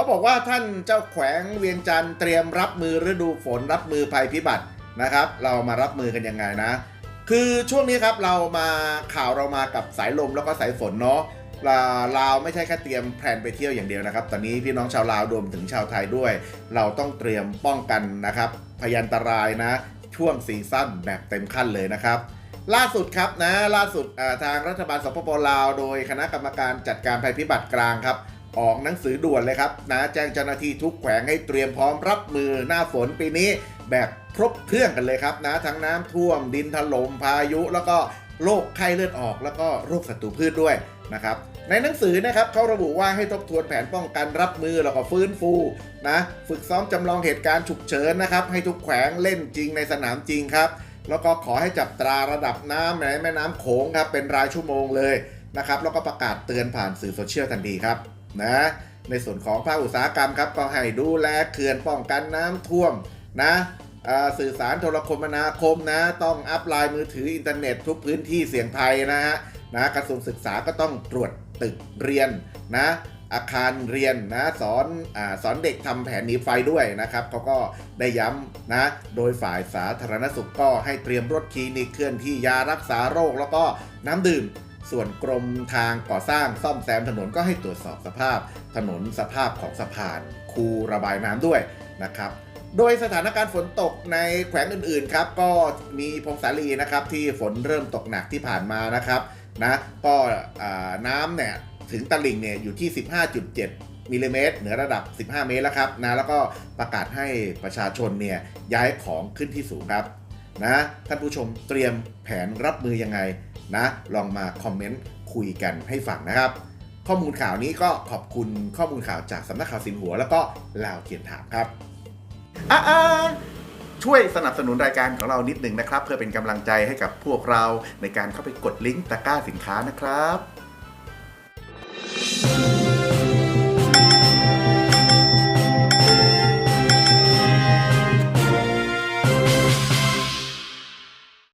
ขาบอกว่าท่านเจ้าแขวงเวียงจันทร์เตรียมรับมือฤดูฝนรับมือภัยพิบัตินะครับ เรามารับมือกันยังไงนะ คือช่วงนี้ครับเรามาข่าวเรามากับสายลมแล้วก็สายฝนเนาะลาลาวไม่ใช่แค่เตรียมแพลนไปเที่ยวอย่างเดียวนะครับ ตอนนี้พี่น้องชาวลาวรวมถึงชาวไทยด้วย เราต้องเตรียมป้องกันนะครับพยันตรายนะ ช่วงซีซั่นแบบเต็มขั้นเลยนะครับ ล่าสุดครับนะล่าสุดทางรัฐบาลสปปลาว โดยคณะกรรมการจัดการภัยพิบัติกลางครับ ออกหนังสือด่วนเลยครับนะแจ้งเจ้าหน้าที่ทุกแขวงให้เตรียมพร้อมรับมือหน้าฝนปีนี้แบบครบเครื่องกันเลยครับนะทั้งน้ำท่วมดินถล่มพายุ แล้วก็โรคไข้เลือดออก แล้วก็โรคศัตรูพืชด้วยนะครับในหนังสือนะครับเขาระบุว่าให้ทบทวนแผนป้องกันรับมือแล้วก็ฟื้นฟูนะฝึกซ้อมจำลองเหตุการณ์ฉุกเฉินนะครับให้ทุกแขวงเล่นจริงในสนามจริงครับแล้วก็ขอให้จับตราระดับน้ำในแม่น้ำโขงครับเป็นรายชั่วโมงเลยนะครับแล้วก็ประกาศเตือนผ่านสื่อโซเชียลทันทีครับ นะในส่วนของภาคอุตสาหกรรมครับก็ให้ดูแลเขื่อนป้องกันน้ำท่วมนะสื่อสารโทรคมนาคมนะต้องอัพไลน์มือถืออินเทอร์เน็ตทุกพื้นที่เสี่ยงภัยนะฮะนะกระทรวงศึกษาก็ต้องตรวจตึกเรียนนะอาคารเรียนนะสอนอสอนเด็กทำแผนหนีไฟด้วยนะครับเขาก็ได้ย้ำนะโดยฝ่ายสาธารณสุขก็ให้เตรียมรถคลินิกเคลื่อนที่ยารักษาโรค แล้วก็น้ำดื่ม ส่วนกรมทางก่อสร้างซ่อมแซมถนนก็ให้ตรวจสอบสภาพถนนสภาพของสะพาน คูระบายน้ำด้วยนะครับ โดยสถานการณ์ฝนตกในแขวงอื่นๆครับก็มีพงศาลีนะครับที่ฝนเริ่มตกหนักที่ผ่านมานะครับนะก็น้ำเนี่ยถึงตลิ่งเนี่ยอยู่ที่ 15.7มิลลิเมตรเหนือระดับ 15 เมตรแล้วครับนะแล้วก็ประกาศให้ประชาชนเนี่ยย้ายของขึ้นที่สูงครับ นะท่านผู้ชมเตรียมแผนรับมือยังไงนะลองมาคอมเมนต์คุยกันให้ฟังนะครับ ข้อมูลข่าวนี้ก็ขอบคุณข้อมูลข่าวจากสำนักข่าวสินหัว แล้วก็ลาวเทียนถามครับอะอะช่วยสนับสนุนรายการของเรานิดหนึ่งนะครับ เพื่อเป็นกำลังใจให้กับพวกเราในการเข้าไปกดลิงก์ตะกร้าสินค้านะครับ